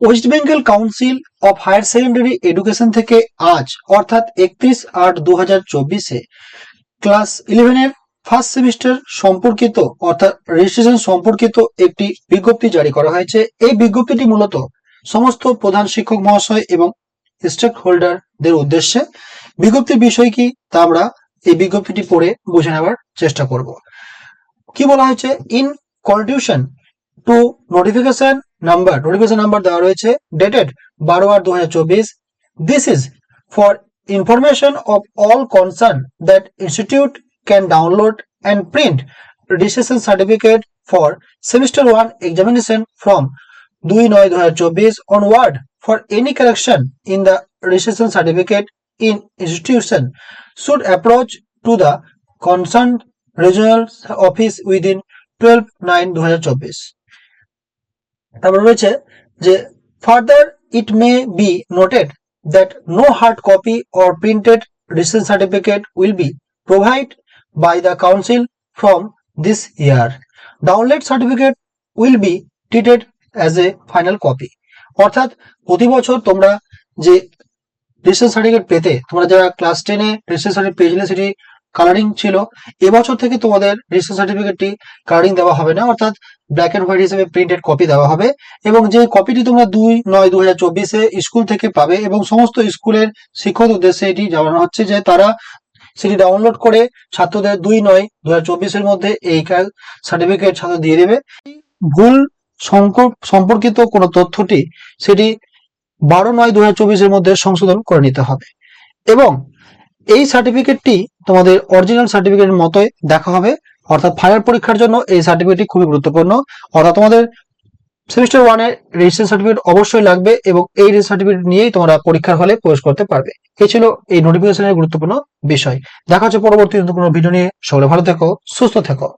West Bengal Council of Higher Secondary Education থেকে আজ, অর্থাৎ একত্রিশ আট দু হাজার চব্বিশে ক্লাস ইলেভেনের ফার্স্ট সেমিস্টার সম্পর্কিত, অর্থাৎ রেজিস্ট্রেশন সম্পর্কিত একটি বিজ্ঞপ্তি জারি করা হয়েছে। এই বিজ্ঞপ্তিটি মূলত সমস্ত প্রধান শিক্ষক মহাশয় এবং স্টেক হোল্ডারদের উদ্দেশ্যে। বিজ্ঞপ্তির বিষয় কি, তা আমরা এই বিজ্ঞপ্তিটি পড়ে বুঝে নেওয়ার চেষ্টা করব। কি বলা হয়েছে? In continuation to notification number notification number দেওয়া রয়েছে ডেটেড বারো আট দু হাজার চব্বিশ। This is for information of all concern that institute can download and print registration certificate for semester one examination from দুই নয় দু হাজার চব্বিশ onward for any correction in the registration certificate in institution should approach to the concern regional office within twelve nine দু হাজার চব্বিশ তারপর রয়েছে যে further it may be noted that no hard copy or printed recent certificate will be provide by the council from this year download certificate will be treated as a final copy অর্থাৎ, প্রতি বছর তোমরা যে recent certificate পেতে, তোমরা যারা class টেনে recent certificate পেয়েছিলে, সেটি কালারিং ছিল, এবছর থেকে তোমাদের রিসেন্ট সার্টিফিকেটটি কালারিং দেওয়া হবে না, অর্থাৎ ব্ল্যাক এন্ড হোয়াইট হিসেবে প্রিন্টেড কপি দেওয়া হবে এবং যে কপিটি তোমরা দুই নয় দু হাজার চব্বিশে স্কুল থেকে পাবে এবং সমস্ত স্কুলের শিক্ষক উদ্দেশ্যে এটি জানানো হচ্ছে যে তারা সেটি ডাউনলোড করে ছাত্রদের দুই নয় দু হাজার চব্বিশের মধ্যে এই সার্টিফিকেট ছাত্র দিয়ে দেবে। ভুল সম্পর্কিত কোনো তথ্যটি সেটি বারো নয় দু হাজার চব্বিশের মধ্যে সংশোধন করে নিতে হবে। এবং এই সার্টিফিকেটটি তোমাদের অরিজিনাল সার্টিফিকেটের মতোই দেখা হবে। অর্থাৎ ফাইনাল পরীক্ষার জন্য এই সার্টিফিকেটটি খুবই গুরুত্বপূর্ণ। অর্থাৎ তোমাদের সেমিস্টার ওয়ানের রেজিস্ট্রেশন সার্টিফিকেট অবশ্যই লাগবে এবং এই সার্টিফিকেট নিয়েই তোমরা পরীক্ষার হলে প্রবেশ করতে পারবে। এই ছিল এই নোটিফিকেশনের গুরুত্বপূর্ণ বিষয়। দেখা হচ্ছে পরবর্তী কোনো ভিডিও নিয়ে। সকলে ভালো থেকো, সুস্থ থেকো।